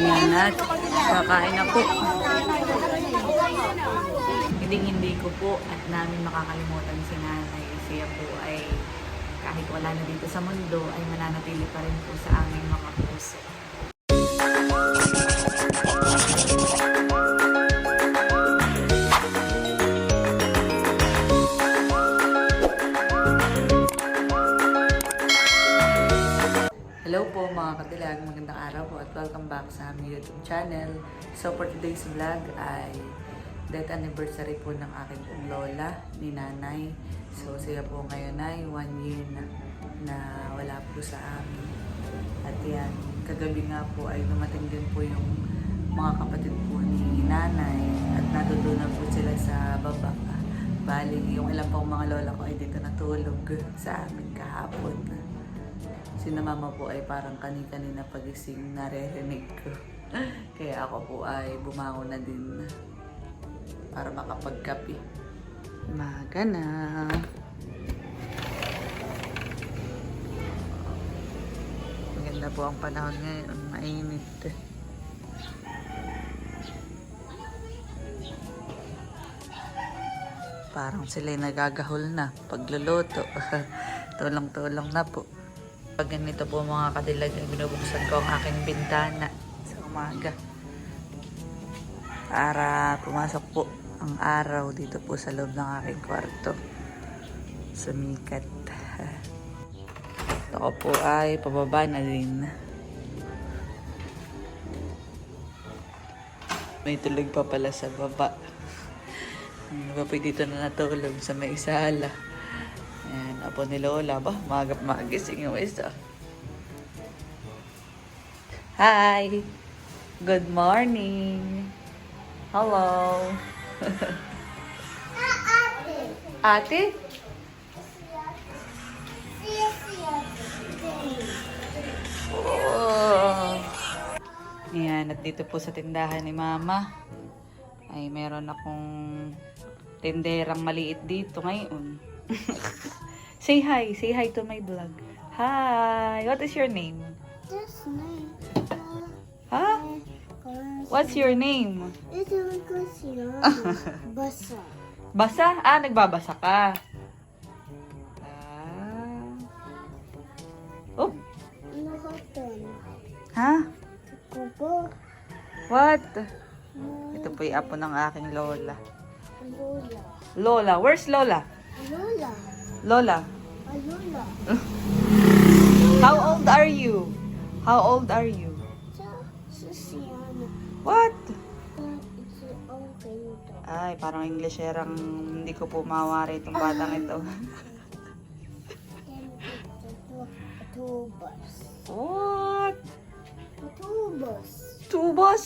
Yan at kakain na po. Hindi hindi ko po at namin makakalimutan si nanay. Siya po ay kahit wala na dito sa mundo ay mananatili pa rin po sa aming mga puso. Mga kadilag, magandang araw po at welcome back sa aming YouTube channel. So for today's vlog ay death anniversary po ng aking pong lola ni nanay. So siya po ngayon ay one year na, na wala po sa amin. At yan, kagabi nga po ay dumating din po yung mga kapatid po ni nanay at natuto na po sila sa baba. Bali, yung ilang pang mga lola ko ay dito natulog sa amin kahapon. Si na mama po ay parang kani-kanina pagising naririnig ko. Kaya ako po ay bumangon na din para makapagkapi. Maga na. Maganda po ang panahon ngayon. Mainit. Parang sila'y nagagahol na pagluluto. Tulong-tulong na po. Pag ganito po mga kadilag, ay binubuksan ko ang aking bintana sa umaga. Para pumasok po ang araw dito po sa loob ng aking kwarto. Sumikat. Ito ko po ay pababa na din. May tulog pa pala sa baba. Ano ba po dito na natulog sa may sala. Ayan, apo ni Lola ba? Magap magising yung isa. Hi! Good morning! Hello! Ate? Oh. Ayan, at dito po sa tindahan ni Mama ay meron akong tinderang maliit dito ngayon. say hi, say hi to my vlog. Hi, what is your name? This name. Ha? What's your name? Kasi Basa. Basa? Ah, nagbabasa ka. Ah. Oh, ha? What? Ito po yung apo ng aking lola. Lola. Lola, where's Lola? Lola. Lola, Lola. how old are you? How old are you? What? Ay, parang English erang hindi ko po mawari itong batang ito. Tubos. What? Tubos. Tubos?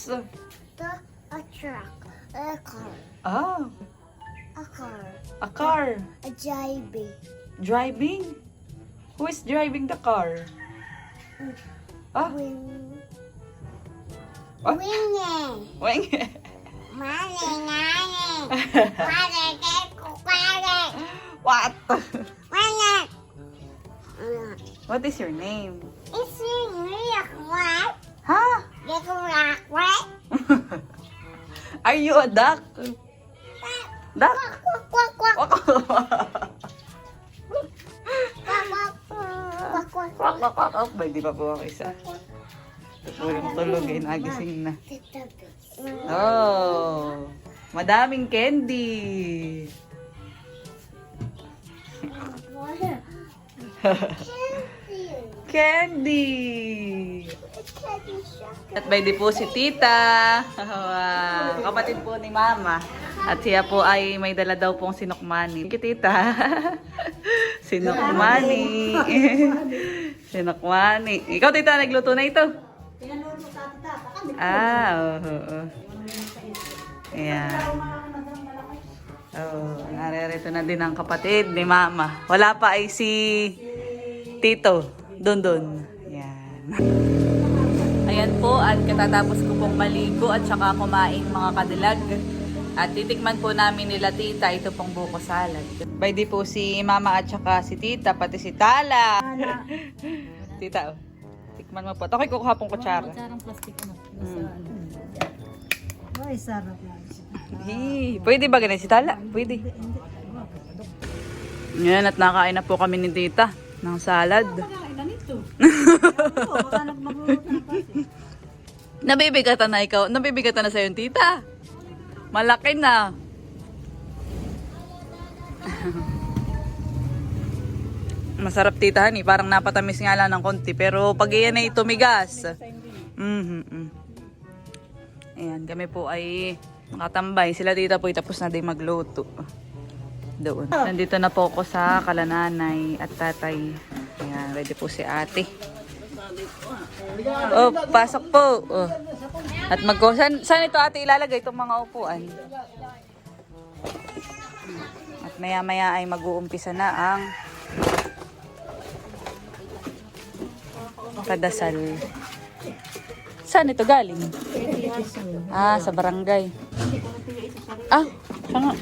The a truck. A car. Ah, A car. a car. A JB. Driving? Who is driving the car? Ah, Wing. Ah. Winging. weng. Mani, nani. Mani, keko, mani. What? Mani. What is your name? Isi riyak what? Ha? Keko rak what? Are you a duck? Duck? Wak- kwak, kwak. Kwak, kwak, Wak- wak- wak- wak. Ba, Hindi pa po ako isa. Tulog tulog eh, nagising na. Oh, madaming candy. Candy! At by the po si Tita. Kapatid po ni Mama. At siya po ay may dala daw pong sinukmani. Thank you, Tita. sinukmani. sinukmani. Ikaw, Tita, nagluto na ito? Ah, oo. oo. Ayan. Oh, naririto na din ang kapatid ni Mama. Wala pa ay si Tito. Doon, doon. Ayan. Ayan po, at katatapos ko pong maligo at saka kumain mga kadilag. At titikman po namin nila tita ito pong buko salad. By di po si mama at saka si tita, pati si Tala. tita, oh. Tikman mo po. Ito, kukuha pong kutsara. Kutsarang plastic na. Mm. Ay, sarap yan. Hey, pwede ba ganun si Tala? Pwede. Yan, at nakain na po kami ni Tita ng salad. Plastic. Nabibigatan na ikaw. Nabibigatan na sa'yo yung tita. Malaki na. Masarap tita honey. Parang napatamis nga lang ng konti. Pero pag iyan ay tumigas. Mhm. Ayan, kami po ay nakatambay. Sila tita po ay tapos na din magluto. Doon. Nandito na po ako sa kalananay at tatay. Ayan, ready po si ate. Oh, pasok po. Oh. At magko saan, saan ito ate ilalagay itong mga upuan? At maya maya ay mag-uumpisa na ang kadasal. Saan ito galing? Ah, sa barangay. Ah, siya nga.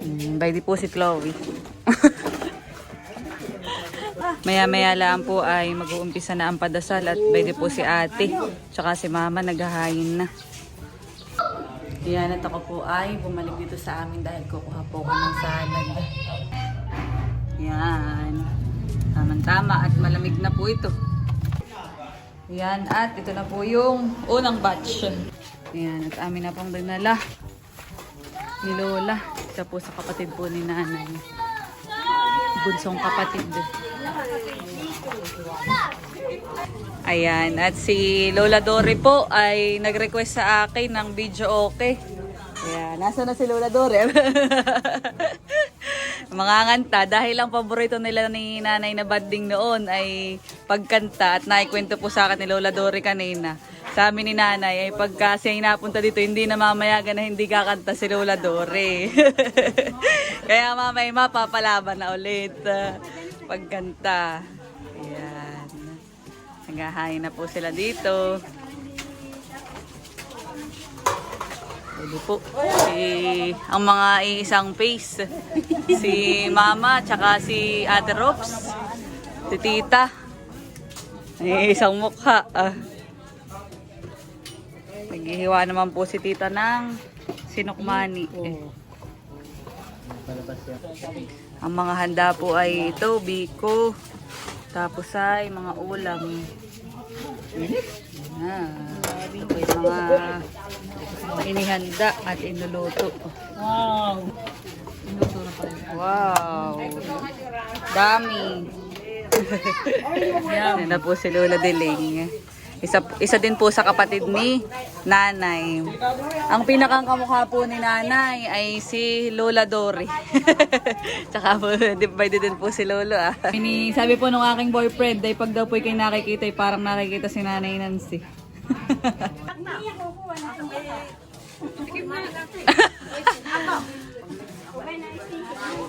Hmm, by deposit Chloe. Maya-maya lang po ay mag-uumpisa na ang padasal at pwede po si ate. Tsaka si mama naghahayin na. Yan at ako po ay bumalik dito sa amin dahil kukuha po ko ng salad. Yan. Tama-tama at malamig na po ito. Yan at ito na po yung unang batch. Yan at amin na pong dinala ni Lola. Isa po sa kapatid po ni nanay. Bunsong kapatid. Ayan, at si Lola Dore po ay nag-request sa akin ng video okay. Ayan, nasa na si Lola Dore? Mga nganta, dahil ang paborito nila ni nanay na banding noon ay pagkanta at naikwento po sa akin ni Lola Dore kanina. Sa amin ni nanay ay pagka siya napunta dito, hindi na mamayagan na hindi kakanta si Lola Dore. Kaya mamay mapapalaban na ulit. Pagkanta. Ayan. Naghahain na po sila dito. Pwede po. Si, ang mga isang face. Si Mama, tsaka si Ate Rops. Si Tita. Ay, isang mukha. Ah. Naghihiwa naman po si Tita ng sinukmani. Eh. Ang mga handa po ay ito, biko. Tapos ay mga ulam. Ah, ito yung mga inihanda at inuluto. Wow. Wow! Dami! Yan na po si Lola Deling. Isa, isa din po sa kapatid ni Nanay. Ang pinakang kamukha po ni Nanay ay si Lola Dory. Tsaka po, di- pwede din po si Lolo ah. Ini, sabi po nung aking boyfriend, ay pag daw po kayo nakikita, ay parang nakikita si Nanay Nancy.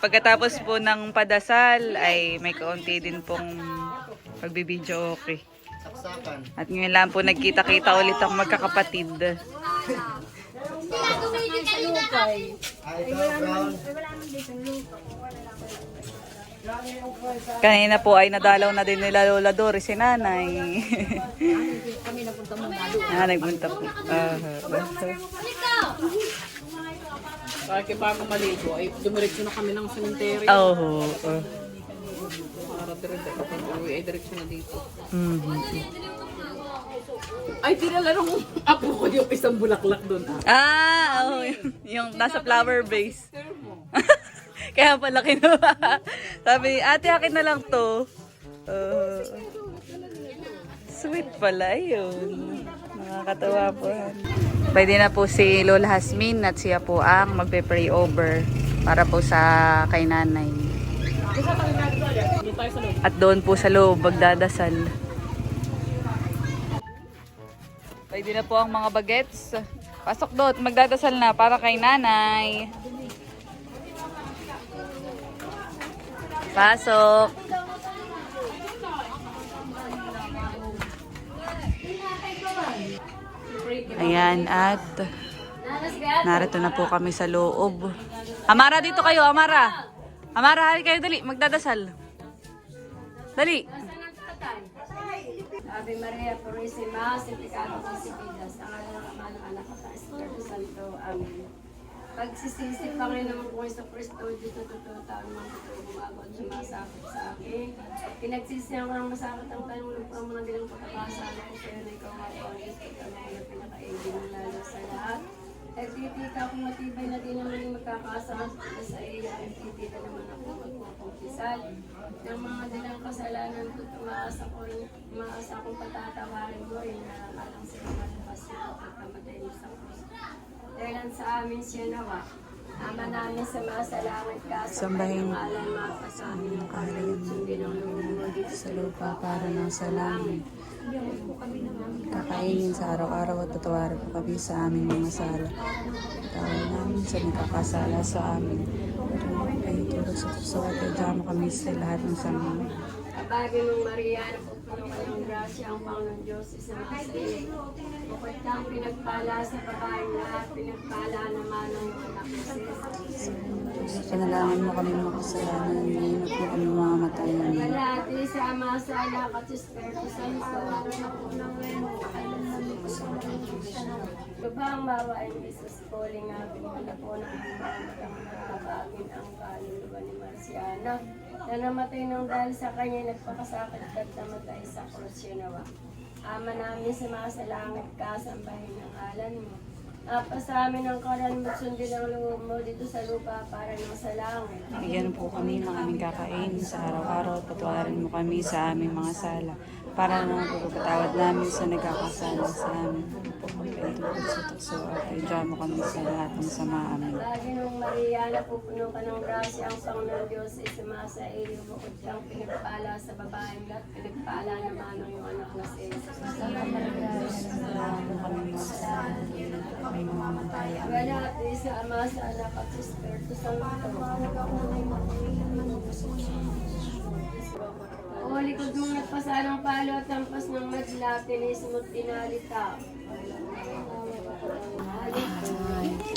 Pagkatapos po ng padasal ay may kaunti din pong pagbibideo okay. At ngayon lang po nagkita-kita ulit ang magkakapatid. Kanina po ay nadalaw na din nila Lola Doris si nanay. Kami napunta mo na ah, nagpunta po. Ah, Kaya bago maligo, ay dumiretso na kami ng cemetery. oh, oh. Para ay diretso na dito. Mhm. Ay, tinala nung apo ko yung isang bulaklak doon. Ah. Ah, oh, yung, yung nasa flower base. Kaya pala kinuha. Sabi, ate, akin na lang to. Uh, sweet pala yun. Nakakatawa po. Pwede na po si Lola Hasmin at siya po ang magpe-pray over para po sa kay nanay. At doon po sa loob magdadasal. Pwede na po ang mga bagets. Pasok doon. Magdadasal na para kay nanay. Pasok. Ayan, at narito na po kami sa loob. Amara, dito kayo, Amara. Amara, hali kayo, dali. Magdadasal. Dali. Ave Maria Purísima, Santificado Concebidas, ang alam ng Anak ng Espiritu Santo. Amen. Pagsisisi, Panginoon kong Iso Kristo, dito totoo taon mga totoo at sumasakot sa akin. Pinagsisihan ko ng masakot ang tanong ng mga mga dilang pagkakasala ko sa iyo na ikaw nga po ang tanong na pinakaibig mo lalo sa lahat. Nagtitita akong matibay na din naman yung magkakasama sa iyo. Nagtitita naman ako magpukumpisal. Ng mga dilang kasalanan ko, tumaasa ko, tumaasa akong patatawarin mo rin na alang sa mga lakas mo at kamatay mo sa krus. Dahil sa amin siya nawa. Ama namin sa mga salangit ka sa Sambahin. pangalan mga sa amin ang loob mo Sa lupa para ng salamin. Kakainin sa araw-araw at tatawarin po kami sa aming mga sala. Tawag namin sa nakakasala sa amin. Ay tulog sa puso at mo kami sa lahat ng sama. Abagi mong Maria, napupuno ka ng grasya ang Panginoon Diyos, isang kasi. Bukod kang pinagpala sa babaeng lahat, pinagpala naman ang anak ni Jesus. Panalangin mo kami mga kasalanan, ngayon at mo kami mga matay Kalati sa Ama, sa Anak at sa Espiritu Santo, ako ng ngayon, Lubhang bawa ni Jesus calling natin wala po ng magkakabagin ang kaluluwa ni Marciana na namatay nang dahil sa kanya nagpakasakit at namatay sa krus siya nawa. Ama namin sa mga salangit ka, sambahin ang alan mo. Apa sa amin ang karan mo, sundin ang loob mo dito sa lupa para nang sa langit. Bigyan po kami ng aming kakain sa araw-araw at patawarin mo kami sa aming mga sala para na pagpapatawad namin sa nagkakasala sa amin. Po kami tulog sa tukso at idya mo kami sa lahat ng sama amin. Lagi nung Maria, napupuno ka ng grasya ang Panginoon Diyos ay sumasa iyo. Bukod kang pinagpala sa babaeng lahat, pinagpala naman ang iyong anak na mga matay. Wala at sa Ama, sa Anak at sa Espiritu Santo. O likod mong nagpasanang palo at tampas ng madla, tinis mo't tinalita.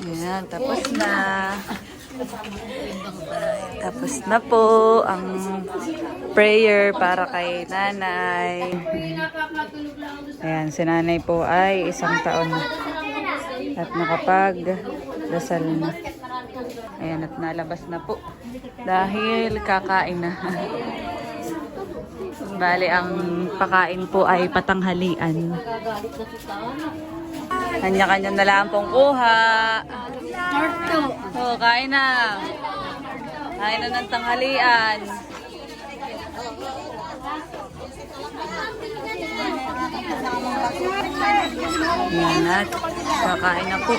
Ayan, tapos na. Tapos na po ang prayer para kay nanay. Ayan, si nanay po ay isang taon na. At nakapag dasal na. Ayan, at nalabas na po. Dahil kakain na. Bali, ang pakain po ay patanghalian. Kanya-kanya na lang pong kuha. So, kain na. Kain na ng tanghalian. Yan at kakain na po.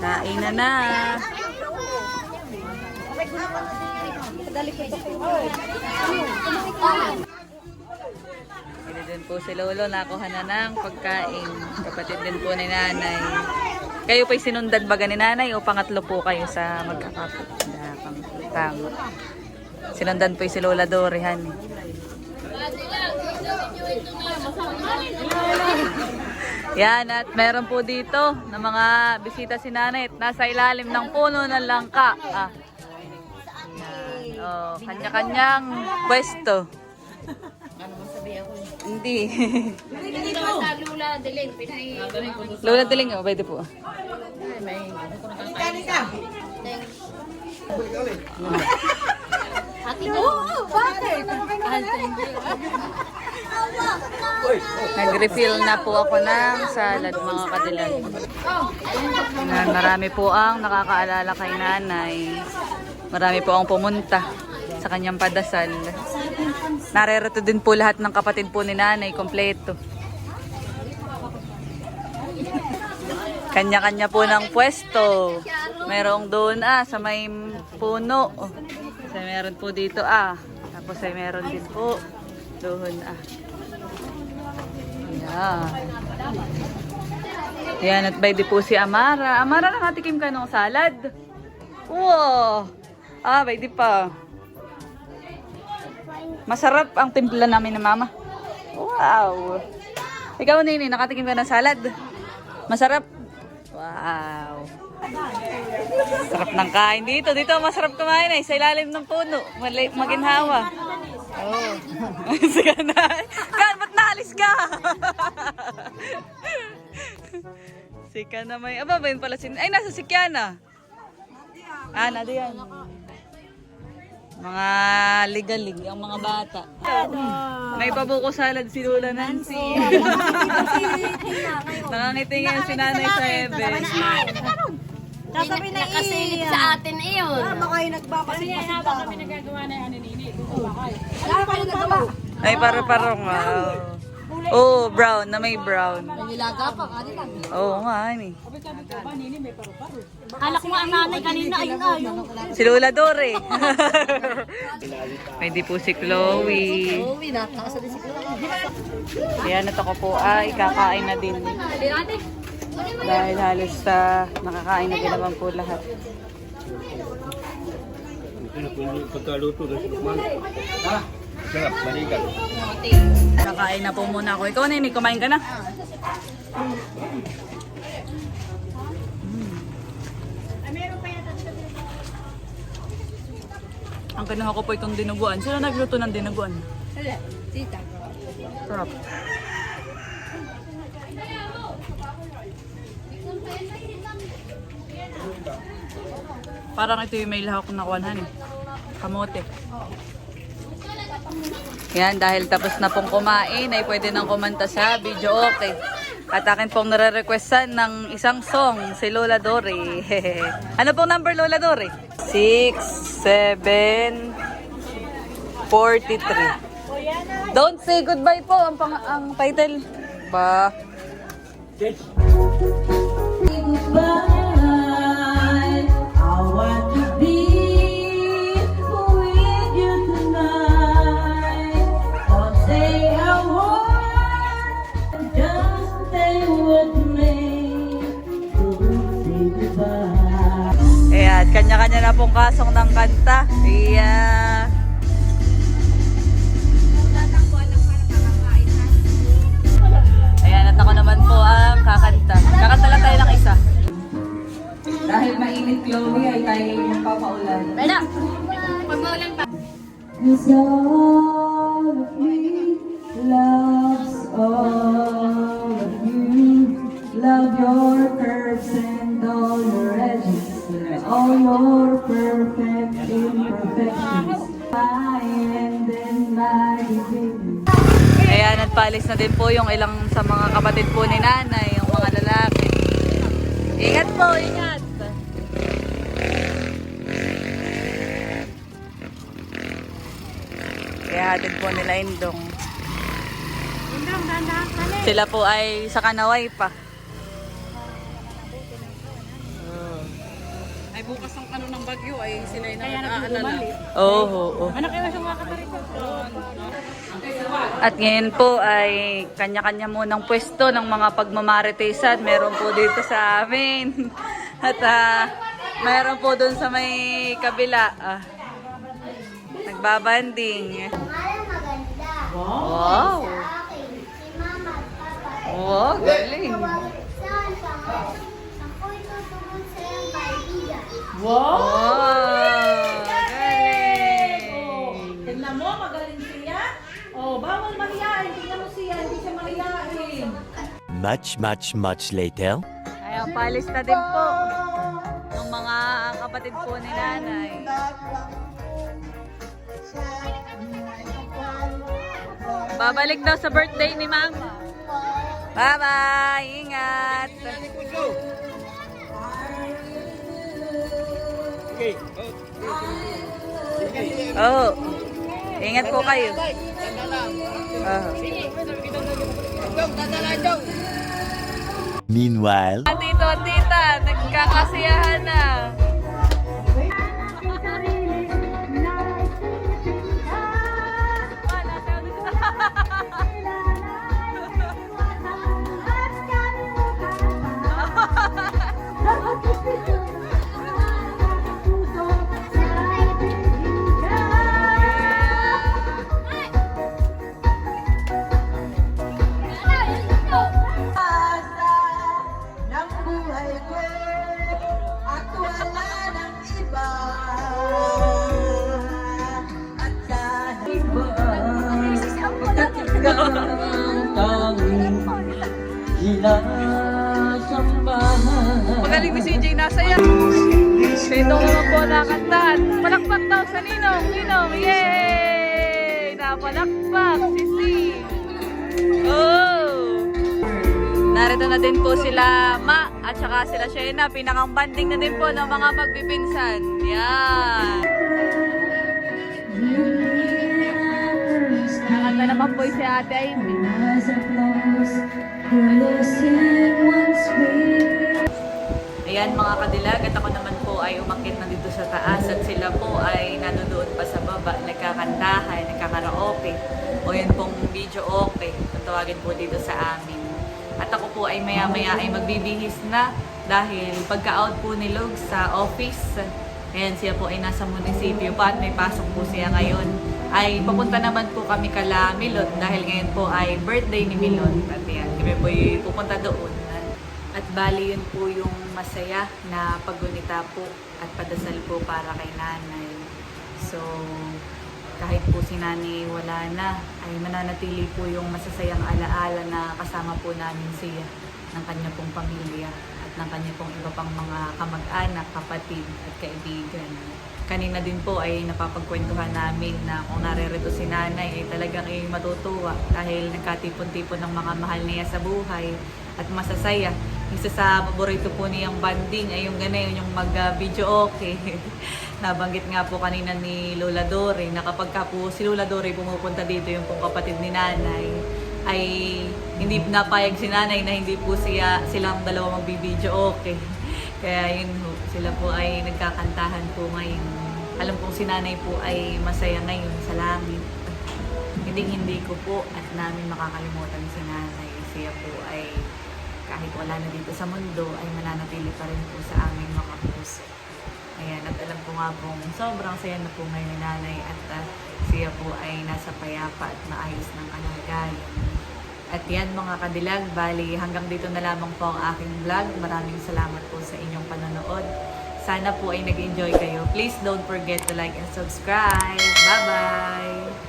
Kain na na. Pwede din po si Lolo, nakuha na ng pagkain. Kapatid din po ni nanay. Kayo po'y sinundan baga ni nanay o pangatlo po kayo sa magkakapit? Tama. Sinundan po si Lola Dorihan. Yan, at meron po dito na mga bisita si nanay at nasa ilalim ng puno ng langka. Ah. Oh, kanya-kanyang pwesto. Hindi. Lola Diling, oh, pwede po. Nag-refill na po ako ng salad mga kadilag. Yan, marami po ang nakakaalala kay nanay. Marami po ang pumunta sa kanyang padasal. Narerito din po lahat ng kapatid po ni nanay, kompleto. Kanya-kanya po ng pwesto. Merong doon ah, sa may puno. Sa meron po dito ah. Tapos ay meron din po Doon ah. Ayan. Ayan, at by po si Amara. Amara, nakatikim ka ng salad? Wow! Ah, the pa. Masarap ang timpla namin ng mama. Wow! Ikaw, Nini, nakatikim ka ng salad? Masarap? Wow! Sarap ng kain dito. Dito masarap kumain eh. Sa ilalim ng puno. Maginhawa. Oh. Sige na. Kan, ba't naalis ka? Sika na may... Aba ba yun pala sin... Ay, nasa si Kiana. Ah, nado. Mga ligalig, ang mga bata. May pabuko salad si Lola Nancy. Nakangiti ngayon si Nanay sa Ebe. Sasabi na Nakasilip sa atin iyon. Baka yung nagpapasin kami nagagawa na yung aninini. Ay, para-parang wow. Oh, brown, na may brown. Nilaga pa, kanina. Oo nga, ani. Kala ko nga ang nanay kanina, ayun ayun. Si Lola Dore. May di po si Chloe. Uwi na, nakasa din si Chloe. Yan, at ako po ay kakain na din. Dahil halos sa nakakain na din naman po lahat. Pagkaluto. Ha? Sarap, manigan. Kakain na po muna ako. Ikaw na kumain ka na. Ang kinuha ko po itong dinuguan. Sino nagluto ng dinuguan? Tita. Sarap. Parang ito yung may lahok na kuwanhan eh. Kamote. Yan, dahil tapos na pong kumain, ay pwede nang kumanta sa video okay. At akin pong nare-requestan ng isang song, si Lola Dore. ano pong number Lola Dore? 6, 7, 43. Don't say goodbye po ang, pang, ang title. Ba? Goodbye. Kanya-kanya na pong kasong ng kanta. Yeah. Ayan, at ako naman po ang kakanta. Kakanta lang tayo ng isa. Dahil mainit, Chloe, ay tayo magpapaulan. Bella, pag maulan pa. Cause all of me loves all of you. Love your curves and all your edges. All your perfect imperfections. My end and my beginning. Ayan, at palis na din po yung ilang sa mga kapatid po ni nanay, yung mga lalaki. Ingat po, ingat! Kaya hatid po nila Indong. Sila po ay sa Kanaway pa. Ay bukas ang ano ng bagyo ay sila yung nag-aalala. Oo, oo, oo. Anak kayo sa mga katariko. At ngayon po ay kanya-kanya munang pwesto ng mga pagmamaritesan. Meron po dito sa amin. At ah, meron po doon sa may kabila. Ah, nagbabanding. Wow! At papa. Wow, galing. Kaibigan. Wow! Galing! Tignan mo, magaling siya. Oh, bawal mahiyain. Tignan mo siya, hindi siya mahiyain. Much, much, much later. Ayan, palis na din po. Ng mga kapatid po ni nanay. Babalik daw sa birthday ni mama. Bye-bye! Ingat! Oh, ingat po kayo. Oh. Meanwhile, Tito at tita, nagkakasiyahan na. Sila Ma at saka sila Shena. Pinakang banding na din po ng mga magpipinsan. Yan. Nakanta naman po si Ate Amy. Ayan mga kadilag at ako naman po ay umakit na dito sa taas at sila po ay nanonood pa sa baba, nagkakantahan, nagkakaraoke o yun pong video okay, tawagin po dito sa amin. At ako po ay maya-maya ay magbibihis na dahil pagka-out po ni Log sa office, ayan siya po ay nasa munisipyo pa at may pasok po siya ngayon. Ay papunta naman po kami kala Milot dahil ngayon po ay birthday ni Milot. At yan, kami po ay pupunta doon. At bali yun po yung masaya na paggunita po at padasal po para kay nanay. So, kahit po si nanay wala na, ay mananatili po yung masasayang alaala na kasama po namin siya ng kanya pong pamilya at ng kanya pong iba pang mga kamag-anak, kapatid at kaibigan. Kanina din po ay napapagkwentuhan namin na kung naririto si nanay ay talagang ay matutuwa dahil nagkatipon-tipon ng mga mahal niya sa buhay at masasaya. Isa sa paborito po niyang banding ay yung ganayon, yung mag-video okay. Nabanggit nga po kanina ni Lola Dore na kapag ka po si Lola Dore pumupunta dito yung pong kapatid ni nanay ay hindi napayag si nanay na hindi po siya silang dalawa magbibideo okay. Kaya yun ho, sila po ay nagkakantahan po ngayon. Alam kong si nanay po ay masaya ngayon sa langit. Hindi hindi ko po at namin makakalimutan si nanay. Siya po ay kahit wala na dito sa mundo ay mananatili pa rin po sa aming mga puso. Ayan, at alam ko nga pong sobrang saya na po ngayon ni nanay at ah, siya po ay nasa payapa at maayos ng kalagayan. At yan mga kadilag, bali hanggang dito na lamang po ang aking vlog. Maraming salamat po sa inyong panonood. Sana po ay nag-enjoy kayo. Please don't forget to like and subscribe. Bye-bye!